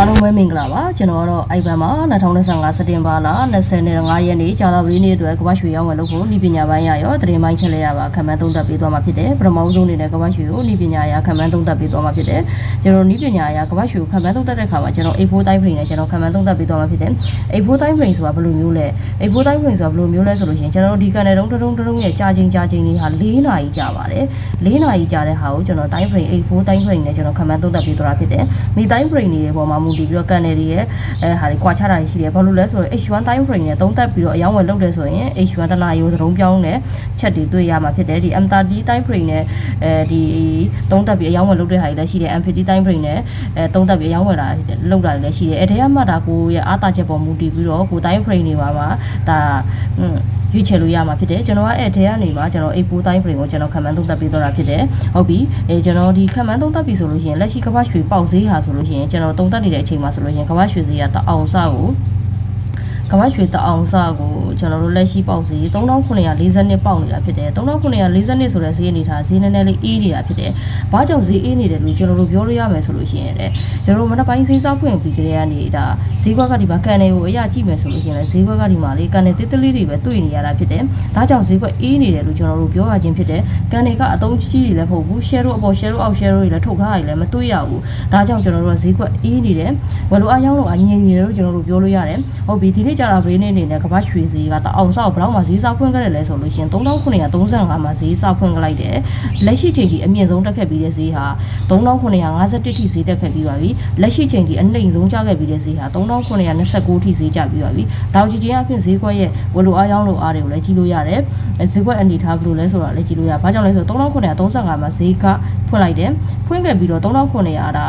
အားလုံးပဲမင်္ဂလာပါကျွန်တော်ကတော့အိုက်ဗန်မှာ2025စက်တင်ဘာလ25ရက်နေ့ကြာသပတေးနေ့အတွက်ကမ္ဘာရွှေရောင်းဝယ်လုပ်ဖို့ဤပညာပိုင်းရရောသတင်းပိုင်းချက်လက်ရပါခံမှန်းသုံးသပ်ပေးသွားမှာဖြစ်တယ်ပထမဆုံးအနေနဲ့ကမ္ဘာရွှေကိုဤပညာအရာခံမှန်းသုံးသပ်ပေးသွားမှာဖြစ်တယ်ကျွန်တော်ဤပညာအရာကမ္ဘာရွှေကိုခံမှန်းသုံးသပ်တဲ့အခါမှာကျွန်တော် A4 တိုင်းဖရင်နဲ့ကျွန်တော်ခံမှန်းသုံးသပ်ပေးသွားမှာဖြစ်တယ် A4 တိုင်းဖရင်ဆိုတာဘယ်လိုမျိုးလဲ A4 တိုင်းဖရင်ဆိုတာဘယ်လိုမျိုးလဲဆိုလို့ရှိရင်ကျွန်တော်ဒီကန်တဲ့တုံးတုံးတုံးရဲ့ကြာချင်းကြာချင်းလေးဟာ၄နာရီကြာပါတယ်၄နာရီကြာတဲ့ဟာကိုကျွန်တော်တိုင်းဖရင် A4 တိုင်းဖရင်နဲ့ကျွန်တော်ခံမှန်းသုံးသပ်ပေးသွားတာဖြစ်တယ်မိတိုင်းဖရင်တွေရဲ့ပုံမှာမူတည်ပြီးတော့ကန်တယ်တွေရဲ့အဲဟာတွေကွာခြားတာတွေရှိတယ်ဘာလို့လဲဆိုတော့ H1 time frame နဲ့သုံးသပ်ပြီးတော့အယောင်းဝယ်လုပ်တယ်ဆိုရင် H1 တနာရိုးသလုံးပြောင်းတဲ့ချက်တွေတွေ့ရမှာဖြစ်တယ်ဒီ M30 time frame နဲ့အဲဒီသုံးသပ်ပြီးအယောင်းဝယ်လုပ်တဲ့ဟာတွေလည်းရှိတယ် M50 time frame နဲ့အဲသုံးသပ်ပြီးအယောင်းဝယ်တာလုပ်တာတွေလည်းရှိတယ်အဲတည်းကမှဒါကိုရဲ့အားတာချက်ပေါ်မူတည်ပြီးတော့ကို time frame တွေမှာမှာဒါ ရွေးချယ်လို့ရမှာဖြစ်တယ်ကျွန်တော်ကအဲ့ထဲကနေမှာကျွန်တော် A4 time frame ကိုကျွန်တော်ခံမှန်းသုံးသပ်ပေးတော့တာဖြစ်တယ်ဟုတ်ပြီအဲကျွန်တော်ဒီခံမှန်းသုံးသပ်ပြီဆိုလို့ရှိရင်လက်ရှိကမ္ဘာရွှေပေါက်ဈေးဟာဆိုလို့ရှိရင်ကျွန်တော်သုံးသပ်နေတဲ့အချိန်မှာဆိုလို့ရှိရင်ကမ္ဘာရွှေဈေးကတအောင်စကို ကမ္ဘာရွှေတအောင်စကိုကျွန်တော်တို့လက်ရှိပေါက်ဈေး3940နှစ်ပေါက်နေတာဖြစ်တယ်3940နှစ်ဆိုတဲ့ဈေးအနေထားဈေးနည်းနည်းလေးအေးနေတာဖြစ်တယ်။ဘာကြောင့်ဈေးအေးနေတယ်လို့ကျွန်တော်တို့ပြောလို့ရမယ်ဆိုလို့ရှိရင်တဲ့ကျွန်တော်တို့မနက်ပိုင်းဈေးစောက်ဖွင့်ပြီးကြတဲ့ကနေဒါဈေးကွက်ကဒီမှာကန်တွေကိုအရာကြည့်မယ်ဆိုလို့ရှိရင်လည်းဈေးကွက်ကဒီမှာလေကန်တွေတိတလေးတွေပဲတွေ့နေရတာဖြစ်တယ်။ဒါကြောင့်ဈေးကွက်အေးနေတယ်လို့ကျွန်တော်တို့ပြောရခြင်းဖြစ်တယ်။ကန်တွေကအတုံးကြီးတွေလည်းမဟုတ်ဘူး share တို့အပေါ် share တို့အောက် share တို့တွေလည်းထုတ်ထားတာတွေလည်းမတွေ့ရဘူး။ဒါကြောင့်ကျွန်တော်တို့ကဈေးကွက်အေးနေတယ်။ဝယ်လိုအားရောင်းလို့အငြိမ်နေတယ်လို့ကျွန်တော်တို့ပြောလို့ရတယ်။ဟုတ်ပြီဒီနေ့ကြာတာဘေးနေ့အနေနဲ့ကမ္ဘာရွှေဈေးကတအောင်ဆောက်ဘယ်တော့မှဈေးစောက်ဖွင့်ခဲ့တယ်လဲဆိုလို့ရှိရင်3935မှာဈေးစောက်ဖွင့်ခဲ့လိုက်တယ်။လက်ရှိချိန်ကြီးအမြင့်ဆုံးတက်ခဲ့ပြီးတဲ့ဈေးဟာ3951ထိဈေးတက်ခဲ့ပြီးပါပြီ။လက်ရှိချိန်ကြီးအနှိမ်ဆုံးကျခဲ့ပြီးတဲ့ဈေးဟာ3929ထိဈေးကျပြီးပါပြီ။ဒေါက်ဂျီချင်းအဖြစ်ဈေးကွက်ရဲ့ဝယ်လိုအားရောင်းလိုအားတွေကိုလည်းကြည့်လို့ရတယ်။ဈေးကွက်အနေထားဘယ်လိုလဲဆိုတာလည်းကြည့်လို့ရ။ဘာကြောင့်လဲဆိုတော့3935မှာဈေးကဖွင့်လိုက်တယ်။ဖွင့်ခဲ့ပြီးတော့3900ဒါ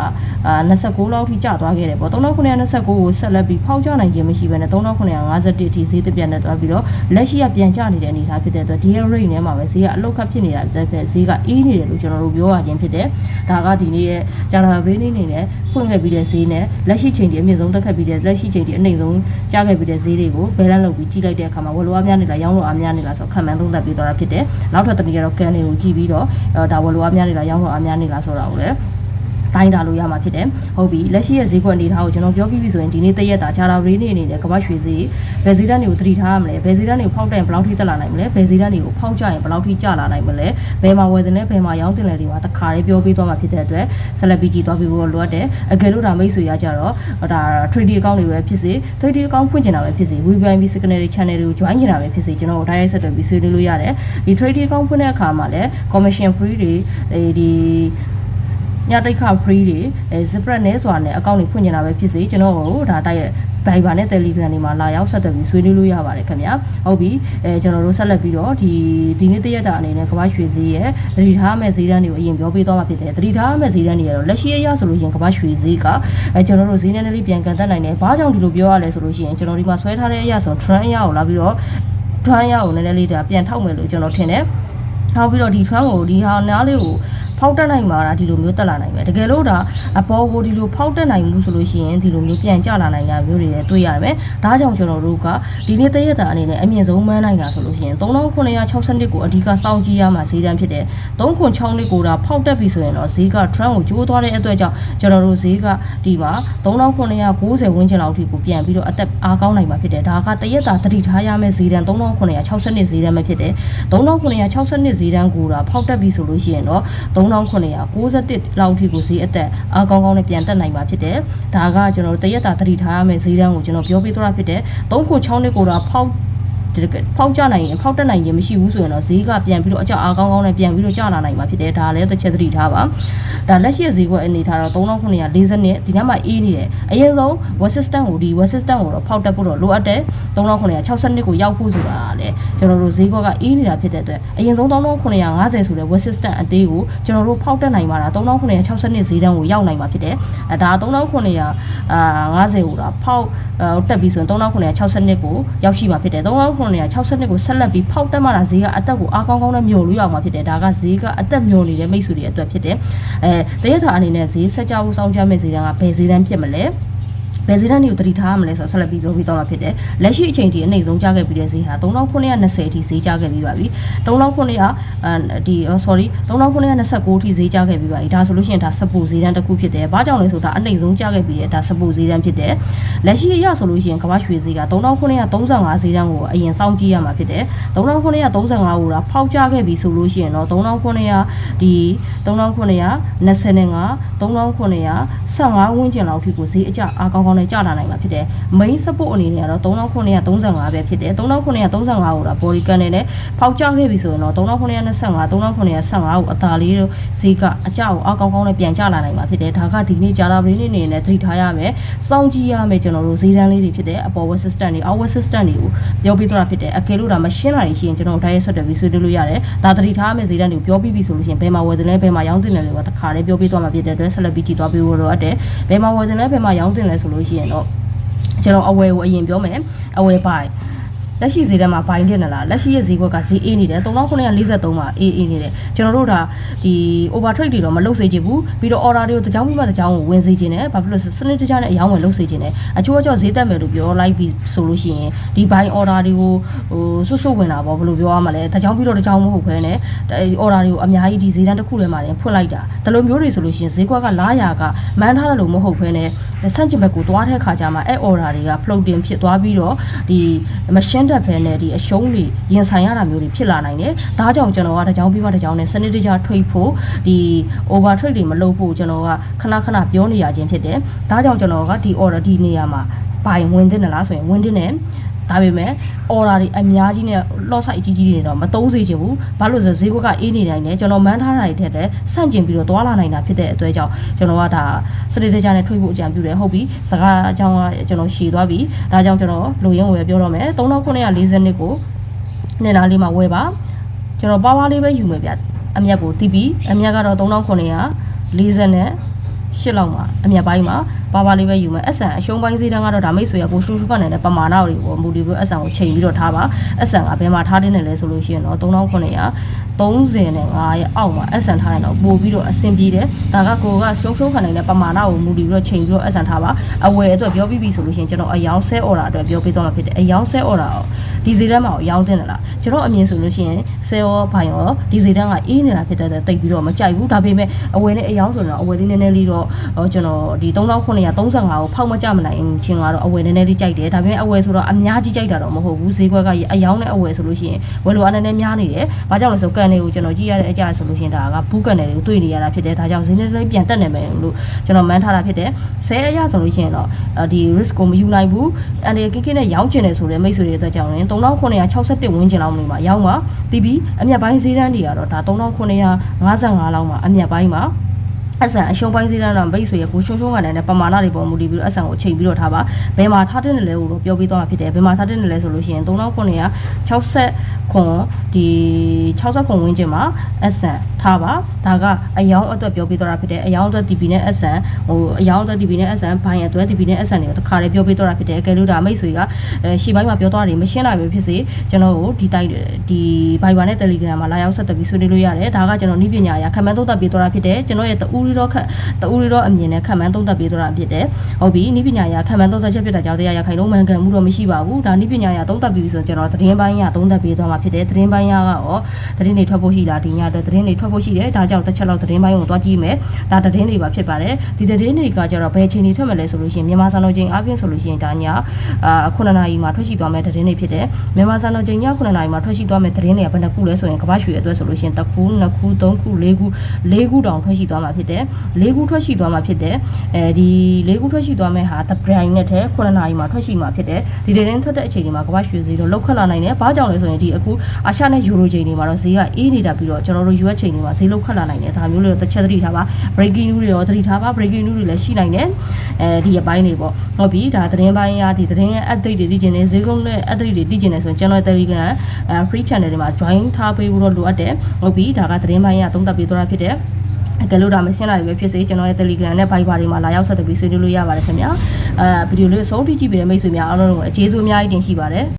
အာ29လောက်ထိကျသွားခဲ့တယ်ပေါ့3929ကိုဆက်လက်ပြီးဖောက်ချနိုင်ခြင်းမရှိဘဲနဲ့3951အထိဈေးတစ်ပြတ်နဲ့တွားပြီးတော့လက်ရှိကပြန်ကျနေတဲ့အနေအထားဖြစ်တဲ့အတွက် DL rate နဲ့မှာပဲဈေးကအလုတ်ခတ်ဖြစ်နေတာတဲ့အတွက်ဈေးကအေးနေတယ်လို့ကျွန်တော်တို့ပြောရခြင်းဖြစ်တယ်ဒါကဒီနေ့ရဲ့ဂျာလာဘရင်းနေနေနဲ့ဖွင့်ခဲ့ပြီးတဲ့ဈေးနဲ့လက်ရှိချိန်ဒီအမြင့်ဆုံးတက်ခဲ့ပြီးတဲ့လက်ရှိချိန်ဒီအနှိမ့်ဆုံးကျခဲ့ပြီးတဲ့ဈေးတွေကိုဘယ်လန်းလုပ်ပြီးကြည့်လိုက်တဲ့အခါမှာဝယ်လိုအားများနေလားရောင်းလိုအားများနေလားဆိုတော့ခံမှန်းသုံးသပ်ပြီးတော့တာဖြစ်တယ်နောက်ထပ်တစ်နည်းကတော့ကန်တွေကိုကြည့်ပြီးတော့ဒါဝယ်လိုအားများနေလားရောင်းလိုအားများနေလားဆိုတာကိုလည်း တိုင်းတာလို့ရမှာဖြစ်တယ်ဟုတ်ပြီလက်ရှိရဲ့ဈေးကွက်အနေထားကိုကျွန်တော်ပြောပြပြီဆိုရင်ဒီနေ့တရက်တာချာတာရေးနေအနေနဲ့ကမ္ဘာရွှေဈေးဘယ်ဈေးတန်းတွေကိုသတိထားရမလဲဘယ်ဈေးတန်းတွေကိုဖောက်တဲ့ဘယ်လောက်ထိတက်လာနိုင်မလဲဘယ်ဈေးတန်းတွေကိုဖောက်ကြရင်ဘယ်လောက်ထိကျလာနိုင်မလဲဘယ်မှာဝယ်တဲ့လဲဘယ်မှာရောင်းတင်လဲတွေမှာတခါလေးပြောပေးသွားမှာဖြစ်တဲ့အတွက်ဆက်လက်ပြီးကြည့်သွားပြီးဖို့လိုအပ်တယ်အကယ်လို့ဒါမိတ်ဆွေရကြတော့ဒါ trading account တွေပဲဖြစ်စေ trading account ဖွင့်ချင်တာပဲဖြစ်စေ VPN signal တွေ channel တွေကို join ချင်တာပဲဖြစ်စေကျွန်တော်တို့ direct ဆက်သွယ်ပြီးဆွေးနွေးလို့ရတယ်ဒီ trading account ဖွင့်တဲ့အခါမှာလည်း commission free တွေဒီ ညတိတ်ခ free တွေအဲ zipret နဲ့ဆိုတာနဲ့အကောင့်တွေဖွင့်နေတာပဲဖြစ်စေကျွန်တော်တို့ဒါတိုက်ရဲ့ Viber နဲ့ Telegram တွေမှာလာရောက်ဆက်သွယ်ပြီးဆွေးနွေးလို့ရပါတယ်ခင်ဗျာဟုတ်ပြီအဲကျွန်တော်တို့ဆက်လက်ပြီးတော့ဒီဒီနေ့တရက်တာအနေနဲ့ကမ္ဘာရွှေဈေးရဲ့သတိထားမဲ့ဈေးတန်းတွေကိုအရင်ပြောပေးသွားမှာဖြစ်တယ်သတိထားမဲ့ဈေးတန်းတွေကတော့လက်ရှိအရဆိုလို့ရှိရင်ကမ္ဘာရွှေဈေးကအဲကျွန်တော်တို့ဈေးနဲ့လေးပြန်ကန်တက်နိုင်တယ်ဘာကြောင့်ဒီလိုပြောရလဲဆိုလို့ရှိရင်ကျွန်တော်ဒီမှာဆွဲထားတဲ့အရဆို trend အရကိုလာပြီးတော့ trend အရကိုနည်းနည်းလေးဒါပြန်ထောက်မယ်လို့ကျွန်တော်ထင်တယ်ထောက်ပြီးတော့ဒီ trend ကိုဒီဟာနားလေးကို ဖောက်တက်နိုင်မှာဒါဒီလိုမျိုးတက်လာနိုင်မယ်တကယ်လို့ဒါအပေါ်ကိုဒီလိုဖောက်တက်နိုင်မှုဆိုလို့ရှိရင်ဒီလိုမျိုးပြန်ကျလာနိုင်တာမျိုးတွေလည်းတွေ့ရမယ်ဒါကြောင့်ကျွန်တော်တို့ကဒီနေ့တရက်တာအနေနဲ့အမြင့်ဆုံးမှန်းနိုင်တာဆိုလို့ရှိရင်3960ကိုအဓိကစောင့်ကြည့်ရမှာဈေးတန်းဖြစ်တယ်306နှစ်ကိုဒါဖောက်တက်ပြီဆိုရင်တော့ဈေးက trend ကိုကျိုးသွားတဲ့အတွက်ကြောင့်ကျွန်တော်တို့ဈေးကဒီမှာ3990ဝန်းကျင်လောက်ထိကိုပြန်ပြီးတော့အသက်အားကောင်းနိုင်မှာဖြစ်တယ်ဒါကတရက်တာတတိထားရမယ့်ဈေးတန်း3960နှစ်ဈေးတန်းပဲဖြစ်တယ်3960နှစ်ဈေးတန်းကိုဒါဖောက်တက်ပြီဆိုလို့ရှိရင်တော့3991လောက်ထိကိုဈေးအသက်အားကောင်းကောင်းနဲ့ပြန်တက်နိုင်မှာဖြစ်တယ်။ဒါကကျွန်တော်တို့တရက်တာသတိထားရမယ့်ဈေးတန်းကိုကျွန်တော်ပြောပြသွားတာဖြစ်တယ်။3ခု6နှစ်ကိုတော့ဖောက် ဖောက်ကြနိုင်ရင်ဖောက်တက်နိုင်ရင်မရှိဘူးဆိုရင်တော့ဈေးကပြန်ပြီးတော့အကျအားကောင်းကောင်းနဲ့ပြန်ပြီးတော့ကျလာနိုင်မှာဖြစ်တယ်ဒါလည်းတစ်ချက်သတိထားပါဒါလက်ရှိဈေးကွက်အနေထားတော့3940နဲ့ဒီနေ့မှအေးနေတယ်အရင်ဆုံး west system ကိုဒီ west system ကိုတော့ဖောက်တက်ဖို့တော့လိုအပ်တယ်3960ကိုရောက်ဖို့ဆိုတာလည်းကျွန်တော်တို့ဈေးကွက်ကအေးနေတာဖြစ်တဲ့အတွက်အရင်ဆုံး3950ဆိုတဲ့ west system အသေးကိုကျွန်တော်တို့ဖောက်တက်နိုင်မှာဒါ3960ဈေးတန်းကိုရောက်နိုင်မှာဖြစ်တယ်အဲဒါ3950အာ50ကိုတော့ဖောက်တက်ပြီးဆိုရင်3960ကိုရောက်ရှိမှာဖြစ်တယ်39 960နှစ်ကိုဆက်လက်ပြီးဖောက်တက်မှလာဈေးကအတက်ကိုအားကောင်းကောင်းနဲ့မျောလို့ရအောင်မှာဖြစ်တယ်ဒါကဈေးကအတက်မျောနေတဲ့မိတ်ဆွေတွေအတွက်ဖြစ်တယ်အဲတရက်ထာအနေနဲ့ဈေးဆက်ကြဖို့စောင့်ကြမဲ့ဈေးတန်းကဘယ်ဈေးတန်းဖြစ်မလဲ ဘယ်ဈေးတန်းတွေကိုတတိထားရမလဲဆိုတော့ဆက်လက်ပြီးပြောပြသွားမှာဖြစ်တယ်။လက်ရှိအချိန်ထိအနှိမ့်ဆုံးကြားခဲ့ပြီးတဲ့ဈေးဟာ3920အထိဈေးကြားခဲ့ပြီးပါပြီ။3900အဲဒီ sorry 3929အထိဈေးကြားခဲ့ပြီးပါပြီ။ဒါဆိုလို့ရှိရင်ဒါစပိုဈေးတန်းတစ်ခုဖြစ်တယ်။ဘာကြောင့်လဲဆိုတော့အနှိမ့်ဆုံးကြားခဲ့ပြီးတဲ့ဒါစပိုဈေးတန်းဖြစ်တယ်။လက်ရှိအရဆိုလို့ရှိရင်ကမ္ဘာရွှေဈေးက3935ဈေးတန်းကိုအရင်စောင့်ကြည့်ရမှာဖြစ်တယ်။3935ကိုတော့ဖောက်ကြခဲ့ပြီဆိုလို့ရှိရင်တော့3900ဒီ3925 3915ဝန်းကျင်လောက်ထိကိုဈေးအကျအားကောင်းကောင်းနဲ့ကျလာနိုင်မှာဖြစ်တယ်။ main support အနေနဲ့ကတော့3935ပဲဖြစ်တယ်။3935ကိုတော့ body can နဲ့ဖောက်ကျခဲ့ပြီဆိုရင်တော့3925 3915ကိုအသာလေးဈေးကအကျကိုအားကောင်းကောင်းနဲ့ပြန်ကျလာနိုင်မှာဖြစ်တယ်။ဒါကဒီနေ့ကြာလာပလေးနေနေနဲ့သတိထားရမယ်။စောင့်ကြည့်ရမယ်ကျွန်တော်တို့ဈေးတန်းလေးတွေဖြစ်တယ်။အပေါ် web system တွေ out web system တွေကိုပြောပြသွားတာဖြစ်တယ်။အကယ်လို့ဒါမရှင်းလာရင်ရှိရင်ကျွန်တော်တို့ diet ဆွတ်တယ်ပြီးဆွေးနွေးလို့ရတယ်။ဒါသတိထားရမယ်ဈေးတန်းတွေကိုပြောပြီးပြီဆိုလို့ရှိရင်ဘယ်မှာဝယ်တယ်လဲဘယ်မှာရောင်းတင်တယ်လဲကတခါလေးပြောပြသွားမှာဖြစ်တဲ့အတွက်ဆက်လက်ပြီးကြည့်သွားပြီးလို့တော့အတယ်။ဘယ်မှာဝယ်တယ်လဲဘယ်မှာရောင်းတင်လဲဆိုလို့ရှိရင်တော့ကျွန်တော်အဝယ်ကိုအရင်ပြောမယ်။အဝယ်ပိုင်း လက်ရှိဈေးထဲမှာဘိုင်းတင်နေလားလက်ရှိရဲ့ဈေးကွက်ကဈေးအေးနေတယ်3943မှာအေးအေးနေတယ်ကျွန်တော်တို့ဒါဒီ over trade တွေတော့မလုပ်စေချင်ဘူးပြီးတော့ order တွေကိုတစ်ကြောင်းပြီးမှတစ်ကြောင်းကိုဝင်စေချင်တယ်ဘာဖြစ်လို့လဲဆိုစနစ်တကျနဲ့အယောင်းဝင်လုပ်စေချင်တယ်အချို့အကျော်ဈေးတက်မယ်လို့ပြောလိုက်ပြီးဆိုလို့ရှိရင်ဒီ buy order တွေကိုဟိုဆွတ်ဆွတ်ဝင်တာပေါ့ဘယ်လိုပြောရမလဲတစ်ကြောင်းပြီးတော့တစ်ကြောင်းမဟုတ်ဘဲနဲ့ order တွေကိုအများကြီးဒီဈေးတန်းတစ်ခုထဲမှာတင်ဖွင့်လိုက်တာဒါလိုမျိုးတွေဆိုလို့ရှိရင်ဈေးကွက်ကလားရာကမန်းထားတယ်လို့မဟုတ်ဘဲနဲ့ဆန့်ကျင်ဘက်ကိုသွားတဲ့ခါကျမှအဲ့ order တွေက floating ဖြစ်သွားပြီးတော့ဒီမရှင်းတတ်ဘဲနဲ့ဒီအရှုံးတွေရင်ဆိုင်ရတာမျိုးတွေဖြစ်လာနိုင်တယ်ဒါကြောင့်ကျွန်တော်ကတစ်ကြောင်းပြီးမှတစ်ကြောင်းနဲ့စနစ်တကျထွိတ်ဖို့ဒီ over trade တွေမလုပ်ဖို့ကျွန်တော်ကခဏခဏပြောနေရခြင်းဖြစ်တယ်ဒါကြောင့်ကျွန်တော်ကဒီ order ဒီနေရာမှာဘိုင်ဝင်တင်တယ်လားဆိုရင်ဝင်တင်တယ် ဒါပေမဲ့ order တွေအများကြီးနဲ့ loss site အကြီးကြီးတွေတော့မသုံးစေချင်ဘူးဘာလို့လဲဆိုဈေးကွက်ကအေးနေနိုင်တယ်ကျွန်တော်မန်းထားတာတွေထက်တဲ့ဆန့်ကျင်ပြီးတော့သွားလာနိုင်တာဖြစ်တဲ့အတွက်ကြောင့်ကျွန်တော်ကဒါစနစ်တကျနဲ့ထွေးဖို့အကြံပြုတယ်ဟုတ်ပြီစကားအကြောင်းကကျွန်တော်ရှည်သွားပြီဒါကြောင့်ကျွန်တော်လူရင်းဝယ်ပြောတော့မယ်3940နှစ်ကိုနှစ်နာလေးမှာဝယ်ပါကျွန်တော်ပါဝါလေးပဲယူမယ်ဗျအမြက်ကိုတီးပြီးအမြက်ကတော့3940နဲ့ရှစ်လောက်မှာအမြက်ပိုင်းမှာ ပါပါလေးပဲယူမယ်အဆန်အရှုံးပိုင်းစည်းတန်းကတော့ဒါမိတ်ဆွေရကိုရှူရှူကနေတဲ့ပမာဏတွေကိုမူတည်ပြီးအဆန်ကိုချိန်ပြီးတော့ထားပါအဆန်ကဘယ်မှာထားတင်တယ်လဲဆိုလို့ရှိရင်တော့3900 30နဲ့5ရဲ့အောက်မှာအဆန်ထားရင်တော့ပို့ပြီးတော့အဆင်ပြေတယ်ဒါကကိုကရှုံးရှုံးခံနိုင်တဲ့ပမာဏကိုမူတည်ပြီးတော့ချိန်ပြီးတော့အဆန်ထားပါအဝယ်အတွက်ပြောပြီးပြီဆိုလို့ရှိရင်ကျွန်တော်အယောင်ဆဲ order အတွက်ပြောပေးသွားမှာဖြစ်တယ်အယောင်ဆဲ order ကိုဒီစီတန်းမှာရောင်းတင်တယ်လားကျွန်တော်အမြင်ဆိုလို့ရှိရင်ဆဲရောဘိုင်ရောဒီစီတန်းကအေးနေတာဖြစ်တဲ့အတွက်တိတ်ပြီးတော့မကြိုက်ဘူးဒါပေမဲ့အဝယ်နဲ့အယောင်ဆိုတော့အဝယ်လေးနည်းနည်းလေးတော့ကျွန်တော်ဒီ3935ကိုဖောက်မကြမနိုင်ချင်းကတော့အဝယ်နည်းနည်းလေးကြိုက်တယ်ဒါပေမဲ့အဝယ်ဆိုတော့အများကြီးကြိုက်တာတော့မဟုတ်ဘူးဈေးကွက်ကအယောင်နဲ့အဝယ်ဆိုလို့ရှိရင်ဝယ်လိုအားနည်းနည်းများနေတယ်ဘာကြောင့်လဲဆိုကန်တွေကိုကျွန်တော်ကြည့်ရတဲ့အကြဆိုလို့ရှိရင်ဒါကဘူးကန်တွေကိုတွေ့နေရတာဖြစ်တယ်ဒါကြောင့်ဈေးနည်းနည်းပြန်တက်နေမယ်လို့ကျွန်တော်မှန်းထားတာဖြစ်တယ်ဆဲအရဆိုလို့ရှိရင်တော့ဒီ risk ကိုမယူနိုင်ဘူးအန်ဒီကိကိနဲ့ရောင်းကျင်တယ်ဆိုတဲ့မိတ်ဆွေတွေအတွက်ကြောင့်ရင်3961ဝန်းကျင်လောက်နေမှာရောင်းမှာတီးပြီးအမြတ်ပိုင်းဈေးတန်းတွေကတော့ဒါ3955လောက်မှာအမြတ်ပိုင်းမှာ အဆန်အရှုံးပိုင်းစည်းတန်းတော့မိတ်ဆွေရကိုရှုံရှုံးကနေနဲ့ပမာဏတွေပေါ်မူတည်ပြီးတော့အဆန်ကိုချိန်ပြီးတော့ထားပါဘယ်မှာထားတဲ့နယ်လဲကိုတော့ပြောပြသွားမှာဖြစ်တယ်ဘယ်မှာထားတဲ့နယ်လဲဆိုလို့ရှိရင်3960ခွန်ဒီ60ခွန်ဝန်းကျင်မှာအဆန်ထားပါဒါကအယောင်အတွက်ပြောပြသွားတာဖြစ်တယ်အယောင်အတွက် TP နဲ့အဆန်ဟိုအယောင်အတွက် TP နဲ့အဆန်ဘိုင်အတွက် TP နဲ့အဆန်တွေကိုတစ်ခါလေးပြောပြသွားတာဖြစ်တယ်ကဲလို့ဒါမိတ်ဆွေကရှီပိုင်းမှာပြောသွားတယ်မရှင်းနိုင်ပဲဖြစ်စေကျွန်တော်ကိုဒီတိုက်ဒီ Viber နဲ့ Telegram မှာလာရောက်ဆက်သွယ်ပြီးဆွေးနွေးလို့ရတယ်ဒါကကျွန်တော်ဤပညာအရာခံမှန်းသုံးသပ်ပေးသွားတာဖြစ်တယ်ကျွန်တော်ရဲ့တူရီတော့ခက်တူရီတော့အမြင်နဲ့ခံမှန်းသုံးသပ်ပေးသွားတာဖြစ်တယ်ဟုတ်ပြီဤပညာအရာခံမှန်းသုံးသပ်ချက်ဖြစ်တာကြောင့်တရားရခိုင်လုံးမှန်ကန်မှုတော့မရှိပါဘူးဒါဤပညာအရာသုံးသပ်ပြီးဆိုရင်ကျွန်တော်သတင်းပိုင်းရသုံးသပ်ပေးသွားမှာဖြစ်တယ်သတင်းပိုင်းရကရောသတင်းတွေထွက်ဖို့ရှိလားဒီညတဲ့သတင်းတွေထွက်ဖို့ရှိတယ်ဒါကြောင့်တစ်ချက်လောက်သတင်းပိုင်းကိုသွားကြည့်မယ်ဒါသတင်းတွေပါဖြစ်ပါတယ်ဒီသတင်းတွေကကျတော့ဘယ်ချိန်တွေထွက်မလဲဆိုလို့ရှိရင်မြန်မာစံတော်ချိန်အပြင်ဆိုလို့ရှိရင်ဒါညအာ9နာရီမှာထွက်ရှိသွားမယ့်သတင်းတွေဖြစ်တယ်မြန်မာစံတော်ချိန်ည9နာရီမှာထွက်ရှိသွားမယ့်သတင်းတွေကဘယ်နှခုလဲဆိုရင်ကမ္ဘာရွှေအတွက်ဆိုလို့ရှိရင်တစ်ခုနှစ်ခုသုံးခုလေးခုလေးခုတောင်ထွက်ရှိသွားမှာဖြစ်တယ်လေးခုထွက်ရှိသွားမှာဖြစ်တယ်အဲဒီလေးခုထွက်ရှိသွားမယ့်ဟာ the brain နဲ့တဲ့9နာရီမှာထွက်ရှိမှာဖြစ်တယ်ဒီသတင်းထွက်တဲ့အချိန်တွေမှာကမ္ဘာရွှေဈေးတော့လောက်ခတ်လာနိုင်တယ်ဘာကြောင့်လဲဆိုရင်ဒီအခုအာရှနဲ့ယူရိုချိန်တွေမှာတော့ဈေးကအေးနေတာပြီးတော့ကျွန်တော်တို့ US ချိန်တွေမှာဈေးလောက်ခတ်လာနိုင်တယ်ဒါမျိုးလေးတော့တစ်ချက်သတိထားပါ breaking news တွေရောသတိထားပါ breaking news တွေလည်းရှိနိုင်တယ်အဲဒီအပိုင်းတွေပေါ့ဟုတ်ပြီဒါသတင်းပိုင်းရဒီသတင်းရဲ့ update တွေသိချင်တယ်ဈေးကုန်းနဲ့ update တွေသိချင်တယ်ဆိုရင် channel Telegram free channel တွေမှာ join ထားပေးဖို့တော့လိုအပ်တယ်ဟုတ်ပြီဒါကသတင်းပိုင်းရသုံးသပ်ပေးသွားတာဖြစ်တယ် အကယ်လို့ဒါမရှင်းတာတွေပဲဖြစ်စေကျွန်တော်ရဲ့ Telegram နဲ့ Viber တွေမှာလာရောက်ဆက်သွယ်ပြီးဆွေးနွေးလို့ရပါတယ်ခင်ဗျာအဲဗီဒီယိုလေးဆုံးထိကြည့်ပြီးတဲ့မိတ်ဆွေများအားလုံးကိုအကျေးဇူးအများကြီးတင်ရှိပါတယ်